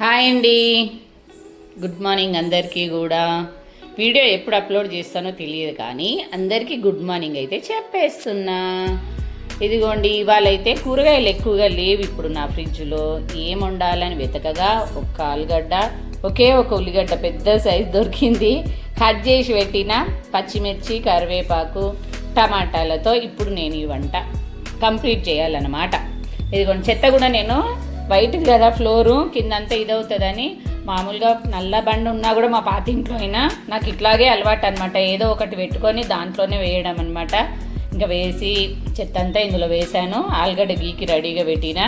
Hi అండి. Good morning అందరికీ కూడా. వీడియో ఎప్పుడు అప్లోడ్ చేస్తానో తెలియదు కానీ అందరికీ గుడ్ మార్నింగ్ అయితే చెప్పేస్తున్నా. ఇదిగోండి ఇవాళ అయితే కూరగాయలు ఎక్కువగా లేవు ఇప్పుడు నా ఫ్రిడ్జ్లో. ఏం వండాలని వెతకగా ఒక ఆలుగడ్డ ఒకే ఒక ఉల్లిగడ్డ పెద్ద సైజు దొరికింది. కట్ చేసి పెట్టిన పచ్చిమిర్చి కరివేపాకు టమాటాలతో ఇప్పుడు నేను ఈ వంట కంప్లీట్ చేయాలన్నమాట. ఇదిగోండి చెత్త కూడా నేను వైట్ కదా ఫ్లోరు కిందంతా ఇదవుతుందని. మామూలుగా నల్ల బండి ఉన్నా కూడా మా పాత ఇంట్లో అయినా నాకు ఇట్లాగే అలవాటు అనమాట ఏదో ఒకటి పెట్టుకొని దాంట్లోనే వేయడం అనమాట ఇంకా వేసి చెత్త అంతా ఇందులో వేసాను ఆలుగడ్డ గీకి రెడీగా పెట్టిన.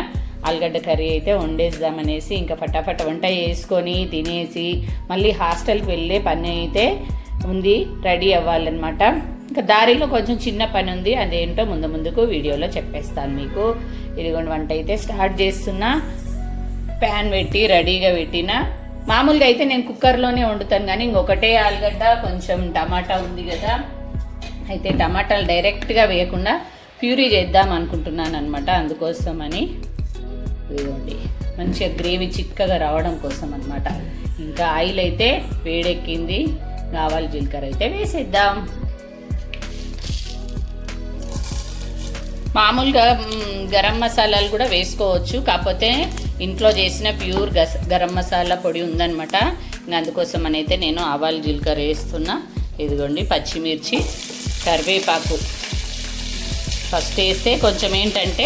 ఆలుగడ్డ కర్రీ అయితే వండేద్దామనేసి ఇంకా ఫటాఫట వంట వేసుకొని తినేసి మళ్ళీ హాస్టల్కి వెళ్ళే పని అయితే ఉంది రెడీ అవ్వాలన్నమాట. ఇంకా దారిలో కొంచెం చిన్న పని ఉంది అదేంటో ముందు ముందుకు వీడియోలో చెప్పేస్తాను మీకు. ఇదిగోండి వంట అయితే స్టార్ట్ చేస్తున్నా. ప్యాన్ పెట్టి రెడీగా పెట్టిన. మామూలుగా అయితే నేను కుక్కర్లోనే వండుతాను కానీ ఇంకొకటే ఆలుగడ్డ కొంచెం టమాటా ఉంది కదా. అయితే టమాటాలు డైరెక్ట్గా వేయకుండా ప్యూరీ చేద్దాం అనుకుంటున్నాను అనమాట అందుకోసమని. ఇదిగోండి మంచిగా గ్రేవీ చిక్కగా రావడం కోసం అనమాట ఇంకా ఆయిల్ అయితే వేడెక్కింది కావాలి జీలకర్ర అయితే వేసేద్దాం. మామూలుగా గరం మసాలాలు కూడా వేసుకోవచ్చు. కాకపోతే ఇంట్లో చేసిన ప్యూర్ గస్ గరం మసాలా పొడి ఉందనమాట అందుకోసం అందుకోసం అయితే నేను ఆవాలు జీలకర్ర వేస్తున్నా. ఇదిగోండి పచ్చిమిర్చి కరివేపాకు. ఫస్ట్ వేస్తే కొంచెం ఏంటంటే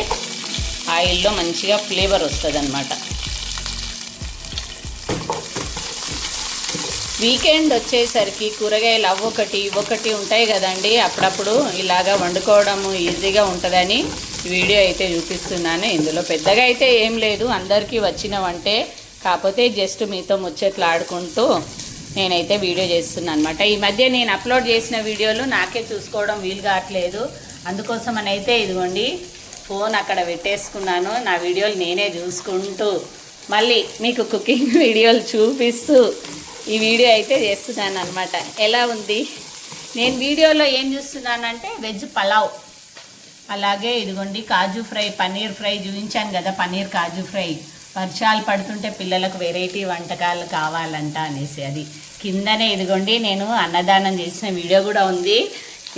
ఆయిల్లో మంచిగా ఫ్లేవర్ వస్తుంది వీకెండ్ వచ్చేసరికి కూరగాయలు అవ్వొకటి ఇవ్వొకటి ఉంటాయి కదండి. అప్పుడప్పుడు ఇలాగా వండుకోవడము ఈజీగా ఉంటుందని వీడియో అయితే చూపిస్తున్నాను. ఇందులో పెద్దగా అయితే ఏం లేదు. అందరికీ వచ్చిన వంటే కాకపోతే జస్ట్ మీతో ముచ్చట్లు ఆడుకుంటూ నేనైతే వీడియో చేస్తున్నాను అనమాట ఈ మధ్య నేను అప్లోడ్ చేసిన వీడియోలు నాకే చూసుకోవడం వీలు కావట్లేదు. అందుకోసం అయితే ఇదిగోండి ఫోన్ అక్కడ పెట్టేసుకున్నాను. నా వీడియోలు నేనే చూసుకుంటూ మళ్ళీ మీకు కుకింగ్ వీడియోలు చూపిస్తూ ఈ వీడియో అయితే చేస్తున్నాను అనమాట ఎలా ఉంది? నేను వీడియోలో ఏం చూస్తున్నానంటే వెజ్ పలావ్. అలాగే ఇదిగోండి కాజు ఫ్రై పన్నీర్ ఫ్రై చూపించాను కదా పన్నీర్ కాజు ఫ్రై. వర్షాలు పడుతుంటే పిల్లలకు వెరైటీ వంటకాలు కావాలంట అనేసి అది. కిందనే ఇదిగోండి నేను అన్నదానం చేసిన వీడియో కూడా ఉంది.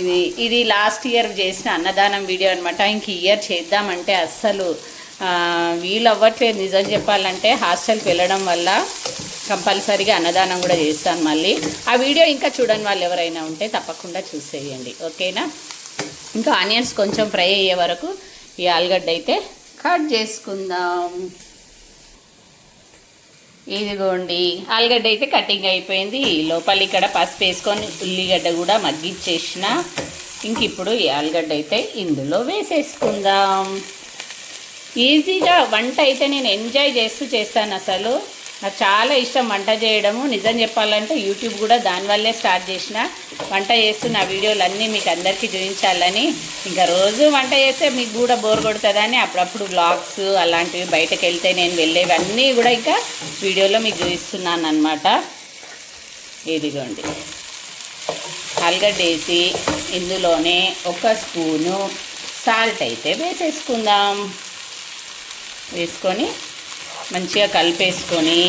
ఇది ఇది లాస్ట్ ఇయర్ చేసిన అన్నదానం వీడియో అనమాట ఇంక ఇయర్ చేద్దామంటే అస్సలు వీలు అవ్వట్లేదు నిజం చెప్పాలంటే. హాస్టల్కి వెళ్ళడం వల్ల కంపల్సరీగా అన్నదానం కూడా చేస్తాను మళ్ళీ. ఆ వీడియో ఇంకా చూడని వాళ్ళు ఎవరైనా ఉంటే తప్పకుండా చూసేయండి. ఓకేనా? ఇంకా ఆనియన్స్ కొంచెం ఫ్రై అయ్యే వరకు ఈ ఆలుగడ్డ అయితే కట్ చేసుకుందాం. ఇదిగోండి ఆలుగడ్డ అయితే కటింగ్ అయిపోయింది. ఈ లోపల ఇక్కడ పసుపు వేసుకొని ఉల్లిగడ్డ కూడా మగ్గిచ్చేసిన. ఇంక ఇప్పుడు ఈ ఆలుగడ్డ అయితే ఇందులో వేసేసుకుందాం. ఈజీగా వంట అయితే నేను ఎంజాయ్ చేస్తూ చేస్తాను అసలు. నాకు చాలా ఇష్టం వంట చేయడము. నిజం చెప్పాలంటే యూట్యూబ్ కూడా దానివల్లే స్టార్ట్ చేసిన. వంట చేస్తూ నా వీడియోలు అన్నీ మీకు అందరికీ చూపించాలని. ఇంకా రోజు వంట చేస్తే మీకు కూడా బోర్ కొడుతుందని అప్పుడప్పుడు బ్లాగ్స్ అలాంటివి బయటకు వెళ్తే నేను వెళ్ళేవన్నీ కూడా ఇంకా వీడియోలో మీకు చూపిస్తున్నాను అనమాట ఇదిగోండి. ఆలుగడ్డ వేసి ఇందులోనే ఒక స్పూను సాల్ట్ అయితే వేసేసుకుందాం. వేసుకొని మంచిగా కలిపేసుకొని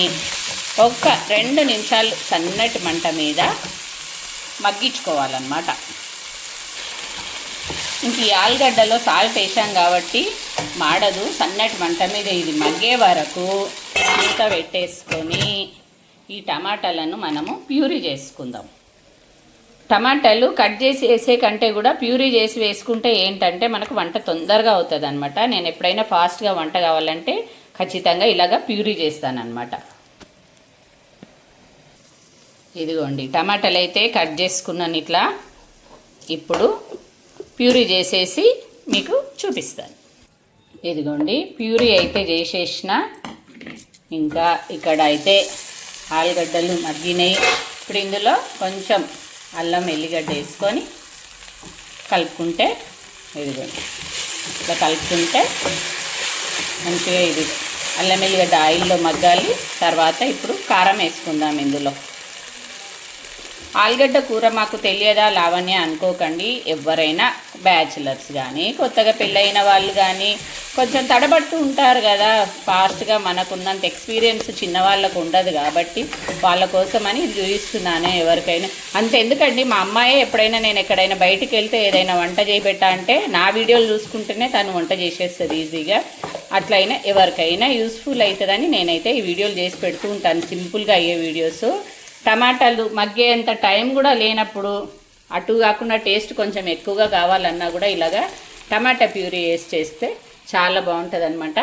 ఒక రెండు నిమిషాలు సన్నటి మంట మీద మగ్గించుకోవాలన్నమాట. ఇంక ఈ ఆలుగడ్డలో సాల్ట్ వేసాం కాబట్టి మాడదు సన్నటి మంట మీద ఇది మగ్గే వరకు మూత పెట్టేసుకొని ఈ టమాటాలను మనము ప్యూరీ చేసుకుందాం. టమాటాలు కట్ చేసి వేసే కంటే కూడా ప్యూరీ చేసి వేసుకుంటే ఏంటంటే మనకు వంట తొందరగా అవుతుంది అనమాట నేను ఎప్పుడైనా ఫాస్ట్గా వంట కావాలంటే ఖచ్చితంగా ఇలాగ ప్యూరీ చేస్తానన్నమాట. ఇదిగోండి టమాటాలు అయితే కట్ చేసుకున్నాను ఇట్లా. ఇప్పుడు ప్యూరీ చేసేసి మీకు చూపిస్తాను. ఇదిగోండి ప్యూరీ అయితే చేసేసిన. ఇంకా ఇక్కడ అయితే ఆలుగడ్డలు మగ్గినాయి. ఇప్పుడు ఇందులో కొంచెం అల్లం ఎల్లిగడ్డ వేసుకొని కలుపుకుంటే ఇదిగోండి ఇట్లా కలుపుకుంటే మంచిగా ఇది అల్లం ఎల్లిగడ్డ ఆయిల్లో మగ్గాలి. తర్వాత ఇప్పుడు కారం వేసుకుందాం ఇందులో. ఆలుగడ్డ కూర మాకు తెలియదా లావణ్య అనుకోకండి. ఎవరైనా బ్యాచిలర్స్ కానీ కొత్తగా పెళ్ళైన వాళ్ళు కానీ కొంచెం తడబడుతూ ఉంటారు కదా. ఫాస్ట్గా మనకున్నంత ఎక్స్పీరియన్స్ చిన్న వాళ్ళకు ఉండదు కాబట్టి వాళ్ళ కోసమని చూపిస్తున్నాను ఎవరికైనా. అంత ఎందుకండి మా అమ్మాయే ఎప్పుడైనా నేను ఎక్కడైనా బయటికి వెళ్తే ఏదైనా వంట చేయబెట్టా అంటే నా వీడియోలు చూసుకుంటేనే తను వంట చేసేస్తుంది ఈజీగా అట్లయినా ఎవరికైనా యూస్ఫుల్ అవుతుందని నేనైతే ఈ వీడియోలు చేసి పెడుతూ ఉంటాను. సింపుల్గా అయ్యే వీడియోస్ టమాటాలు మగ్గేంత టైం కూడా లేనప్పుడు అటు కాకుండా టేస్ట్ కొంచెం ఎక్కువగా కావాలన్నా కూడా ఇలాగా టమాటా ప్యూరీ వేసి చేస్తే చాలా బాగుంటుంది అనమాట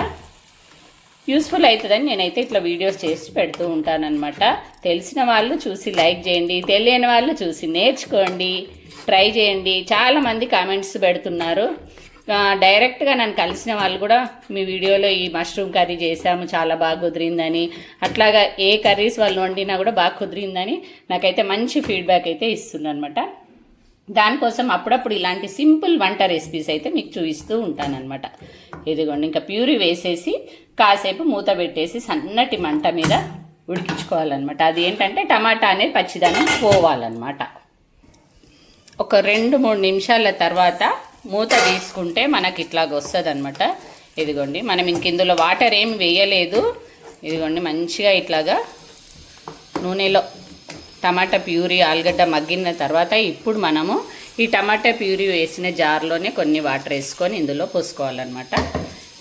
యూస్ఫుల్ అవుతుందని నేనైతే ఇట్లా వీడియోస్ చేసి పెడుతూ ఉంటానన్నమాట. తెలిసిన వాళ్ళు చూసి లైక్ చేయండి. తెలియని వాళ్ళు చూసి నేర్చుకోండి. ట్రై చేయండి. చాలామంది కామెంట్స్ పెడుతున్నారు. డైరెక్ట్గా నన్ను కలిసిన వాళ్ళు కూడా మీ వీడియోలో ఈ మష్రూమ్ కర్రీ చేసాము చాలా బాగా కుదిరిందని. అట్లాగా ఏ కర్రీస్ వాళ్ళు వండినా కూడా బాగా కుదిరిందని నాకైతే మంచి ఫీడ్బ్యాక్ అయితే ఇస్తుందనమాట అనమాట దానికోసం అప్పుడప్పుడు ఇలాంటి సింపుల్ వంట రెసిపీస్ అయితే మీకు చూపిస్తూ ఉంటానన్నమాట. ఇదిగోండి ఇంకా ప్యూరీ వేసేసి కాసేపు మూత పెట్టేసి సన్నటి మంట మీద ఉడికించుకోవాలన్నమాట. అది ఏంటంటే టమాటా అనేది పచ్చిదనం పోవాలన్నమాట. ఒక రెండు మూడు నిమిషాల తర్వాత మూత తీసుకుంటే మనకి ఇట్లాగ వస్తుంది అనమాట ఇదిగోండి మనం ఇంక ఇందులో వాటర్ ఏం వేయలేదు. ఇదిగోండి మంచిగా ఇట్లాగా నూనెలో టమాటా ప్యూరీ ఆలుగడ్డ మగ్గిన తర్వాత ఇప్పుడు మనము ఈ టమాటా ప్యూరీ వేసిన జార్లోనే కొన్ని వాటర్ వేసుకొని ఇందులో పోసుకోవాలన్నమాట.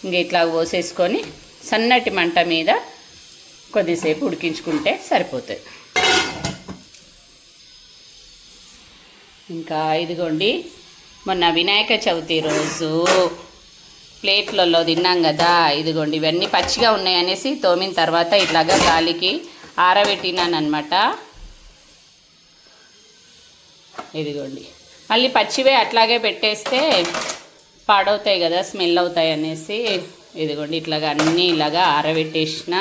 ఇంక ఇట్లా పోసేసుకొని సన్నటి మంట మీద కొద్దిసేపు ఉడికించుకుంటే సరిపోతుంది. ఇంకా ఇదిగోండి మొన్న వినాయక చవితి రోజు ప్లేట్లలో తిన్నాం కదా ఇదిగోండి ఇవన్నీ పచ్చిగా ఉన్నాయి అనేసి తోమిన తర్వాత ఇట్లాగా గాలికి ఆరబెట్టినానమాట ఇదిగోండి. మళ్ళీ పచ్చివే అట్లాగే పెట్టేస్తే పాడవుతాయి కదా స్మెల్ అవుతాయి అనేసి ఇదిగోండి ఇట్లాగా అన్నీ ఇలాగా ఆరబెట్టేసిన.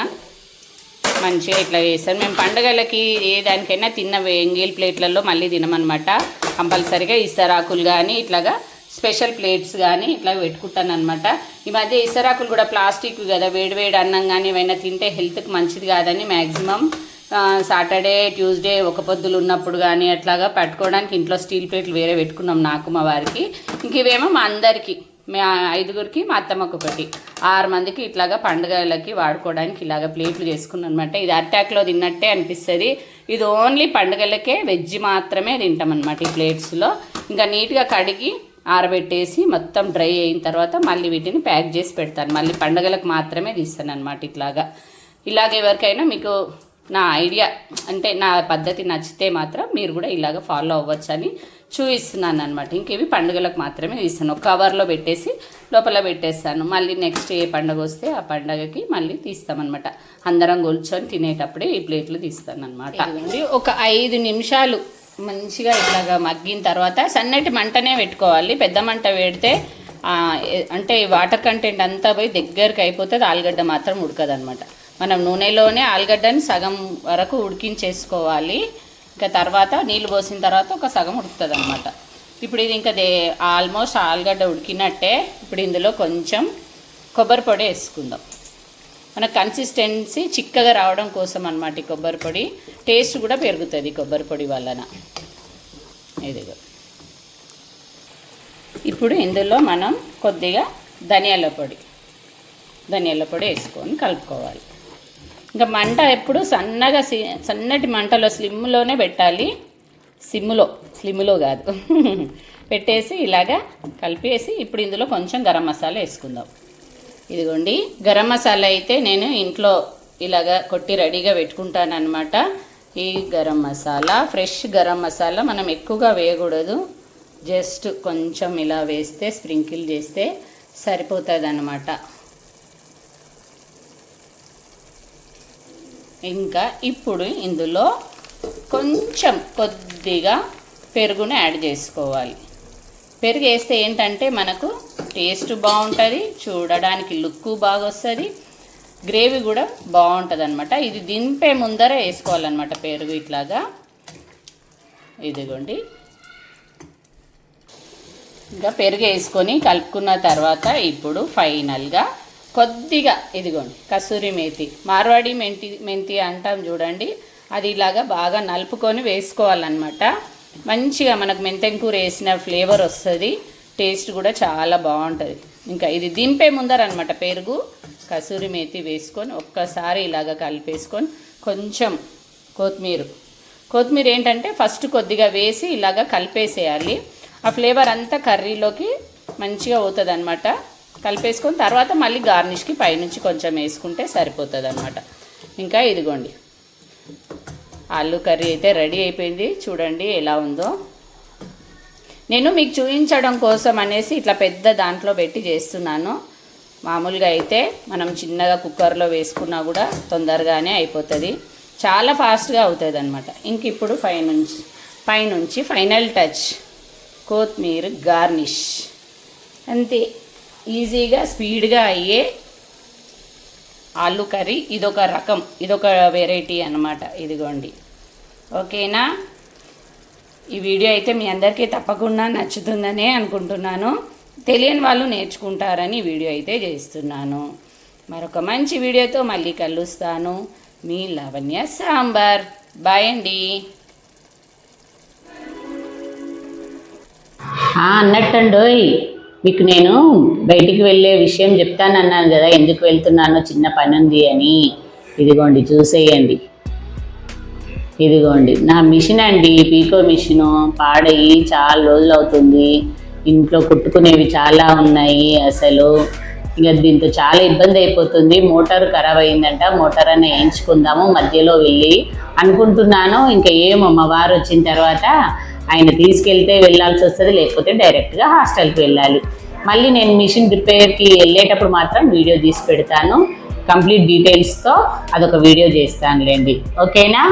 మంచిగా ఇట్లా వేసాను మేము పండుగలకి ఏ దానికైనా తిన్న ఎంగిల్ ప్లేట్లలో మళ్ళీ తినమనమాట కంపల్సరీగా ఇస్తరాకులు కానీ ఇట్లాగా స్పెషల్ ప్లేట్స్ కానీ ఇట్లా పెట్టుకుంటాను అనమాట ఈ మధ్య ఇస్తరాకులు కూడా ప్లాస్టిక్ కదా వేడివేడి అన్నం కానీ ఏమైనా తింటే హెల్త్కి మంచిది కాదని మ్యాక్సిమం సాటర్డే ట్యూస్డే ఒక పొద్దులు ఉన్నప్పుడు కానీ అట్లాగా పట్టుకోవడానికి ఇంట్లో స్టీల్ ప్లేట్లు వేరే పెట్టుకున్నాం నాకు మా వారికి. ఇంక ఇవేమో మా అందరికీ మా ఐదుగురికి మా అత్తమ్మకు ఒకటి ఆరు మందికి ఇట్లాగా పండుగలకి వాడుకోవడానికి ఇలాగ ప్లేట్లు చేసుకున్నాను అనమాట ఇది అటాక్లో తిన్నట్టే అనిపిస్తుంది. ఇది ఓన్లీ పండుగలకే వెజ్ మాత్రమే తింటాం అనమాట ఈ ప్లేట్స్లో. ఇంకా నీట్గా కడిగి ఆరబెట్టేసి మొత్తం డ్రై అయిన తర్వాత మళ్ళీ వీటిని ప్యాక్ చేసి పెడతాను. మళ్ళీ పండుగలకు మాత్రమే తీస్తాను అనమాట ఇట్లాగా. ఇలాగ ఎవరికైనా మీకు నా ఐడియా అంటే నా పద్ధతి నచ్చితే మాత్రం మీరు కూడా ఇలాగ ఫాలో అవ్వచ్చు అని చూపిస్తున్నాను అనమాట ఇంకేవి పండుగలకు మాత్రమే తీస్తాను. ఒక కవర్లో పెట్టేసి లోపల పెట్టేస్తాను. మళ్ళీ నెక్స్ట్ ఏ పండుగ వస్తే ఆ పండుగకి మళ్ళీ తీస్తామన్నమాట. అందరం కూర్చొని తినేటప్పుడే ఈ ప్లేట్లు తీస్తాను అనమాట ఒక ఐదు నిమిషాలు మంచిగా ఇలాగా మగ్గిన తర్వాత సన్నటి మంటనే పెట్టుకోవాలి. పెద్ద మంట పెడితే అంటే వాటర్ కంటెంట్ అంతా పోయి దగ్గరికి అయిపోతుంది ఆలుగడ్డ మాత్రం ఉడకదనమాట మనం నూనెలోనే ఆలుగడ్డని సగం వరకు ఉడికించేసుకోవాలి. ఇంకా తర్వాత నీళ్ళు పోసిన తర్వాత ఒక సగం ఉడుకుతుంది అనమాట ఇప్పుడు ఇది ఇంకా దే ఆల్మోస్ట్ ఆలుగడ్డ ఉడికినట్టే ఇప్పుడు ఇందులో కొంచెం కొబ్బరి పొడి వేసుకుందాం. మన కన్సిస్టెన్సీ చిక్కగా రావడం కోసం అనమాట ఈ కొబ్బరి పొడి. టేస్ట్ కూడా పెరుగుతుంది కొబ్బరి పొడి వలన. ఇదిగో. ఇప్పుడు ఇందులో మనం కొద్దిగా ధనియాల పొడి. ధనియాల పొడి వేసుకొని కలుపుకోవాలి. ఇంకా మంట ఎప్పుడు సన్నగా సి సన్నటి మంటలో స్లిమ్లోనే పెట్టాలి. సిమ్లో స్లిమ్లో కాదు. పెట్టేసి ఇలాగా కలిపేసి ఇప్పుడు ఇందులో కొంచెం గరం మసాలా వేసుకుందాం. ఇదిగోండి గరం మసాలా అయితే నేను ఇంట్లో ఇలాగా కొట్టి రెడీగా పెట్టుకుంటాను అనమాట ఈ గరం మసాలా ఫ్రెష్ గరం మసాలా మనం ఎక్కువగా వేయకూడదు. జస్ట్ కొంచెం ఇలా వేస్తే స్ప్రింకిల్ చేస్తే సరిపోతుంది అనమాట ఇంకా ఇప్పుడు ఇందులో కొంచెం కొద్దిగా పెరుగును యాడ్ చేసుకోవాలి. పెరుగు వేస్తే ఏంటంటే మనకు టేస్ట్ బాగుంటుంది చూడడానికి లుక్ బాగా వస్తుంది గ్రేవీ కూడా బాగుంటుంది అనమాట ఇది దింపే ముందర వేసుకోవాలన్నమాట పెరుగు ఇట్లాగా. ఇదిగోండి. ఇంకా పెరుగు వేసుకొని కలుపుకున్న తర్వాత ఇప్పుడు ఫైనల్గా కొద్దిగా ఇదిగోండి కసూరి మేతి. మార్వాడి మెంతి మెంతి అంటాం చూడండి. అది ఇలాగా బాగా నలుపుకొని వేసుకోవాలన్నమాట. మంచిగా మనకు మెంతెంకూర వేసిన ఫ్లేవర్ వస్తుంది. టేస్ట్ కూడా చాలా బాగుంటుంది. ఇంకా ఇది దింపే ముందరనమాట పెరుగు. కసూరి మేతి వేసుకొని ఒక్కసారి ఇలాగ కలిపేసుకొని కొంచెం కొత్తిమీర. కొత్తిమీర ఏంటంటే ఫస్ట్ కొద్దిగా వేసి ఇలాగ కలిపేసేయాలి. ఆ ఫ్లేవర్ అంతా కర్రీలోకి మంచిగా అవుతుంది అనమాట కలిపేసుకొని తర్వాత మళ్ళీ గార్నిష్కి పైనుంచి కొంచెం వేసుకుంటే సరిపోతుంది అనమాట ఇంకా ఇదిగోండి. ఆలు కర్రీ అయితే రెడీ అయిపోయింది. చూడండి ఎలా ఉందో. నేను మీకు చూపించడం కోసం అనేసి ఇట్లా పెద్ద దాంట్లో పెట్టి చేస్తున్నాను. మామూలుగా అయితే మనం చిన్నగా కుక్కర్లో వేసుకున్నా కూడా తొందరగానే అయిపోతుంది. చాలా ఫాస్ట్గా అవుతుంది అనమాట ఇంక ఇప్పుడు పైనుంచి పైనుంచి ఫైనల్ టచ్ కొత్తిమీర గార్నిష్. అంతే. ఈజీగా స్పీడ్గా అయ్యే ఆలు కర్రీ. ఇదొక రకం ఇదొక వెరైటీ అనమాట ఇదిగోండి. ఓకేనా? ఈ వీడియో అయితే మీ అందరికీ తప్పకుండా నచ్చుతుందనే అనుకుంటున్నాను. తెలియని వాళ్ళు నేర్చుకుంటారని వీడియో అయితే చేస్తున్నాను. మరొక మంచి వీడియోతో మళ్ళీ కలుస్తాను. మీ లవణ్య సాంబార్. బాయ్ అండి. అన్నట్టండోయ్. మీకు నేను బయటికి వెళ్ళే విషయం చెప్తానన్నాను కదా ఎందుకు వెళ్తున్నానో చిన్న పని ఉంది అని. ఇదిగోండి చూసేయండి. ఇదిగోండి. నా మిషన్ అండి పీకో మిషను పాడయి చాలా రోజులు అవుతుంది. ఇంట్లో కుట్టుకునేవి చాలా ఉన్నాయి అసలు. ఇక దీంతో చాలా ఇబ్బంది అయిపోతుంది. మోటార్ ఖరాబ్ అయిందంట మోటార్ అని వేయించుకుందాము మధ్యలో వెళ్ళి అనుకుంటున్నాను. ఇంకా ఏమో మా వారు వచ్చిన తర్వాత ఆయన తీసుకెళ్తే వెళ్ళాల్సి వస్తుంది లేకపోతే డైరెక్ట్గా హాస్టల్కి వెళ్ళాలి. మళ్ళీ నేను మిషన్ రిపేర్కి వెళ్ళేటప్పుడు మాత్రం వీడియో తీసి పెడతాను. కంప్లీట్ డీటెయిల్స్తో అదొక వీడియో చేస్తానులేండి. ఓకేనా?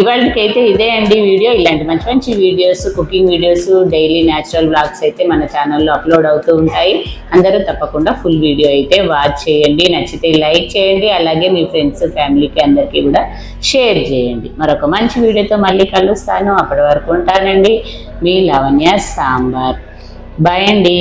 ఇవాళకైతే అయితే ఇదే అండి వీడియో. ఇలాంటి మంచి మంచి videos cooking videos daily natural blogs అయితే మన ఛానల్లో అప్లోడ్ అవుతూ ఉంటాయి. అందరూ తప్పకుండా ఫుల్ వీడియో అయితే వాచ్ చేయండి. నచ్చితే లైక్ చేయండి. అలాగే మీ ఫ్రెండ్స్ ఫ్యామిలీకి అందరికీ కూడా షేర్ చేయండి. మరొక మంచి వీడియోతో మళ్ళీ కలుస్తాను. అప్పటి వరకు ఉంటానండి. మీ లవణ్య సాంబార్. బాయ్ అండి.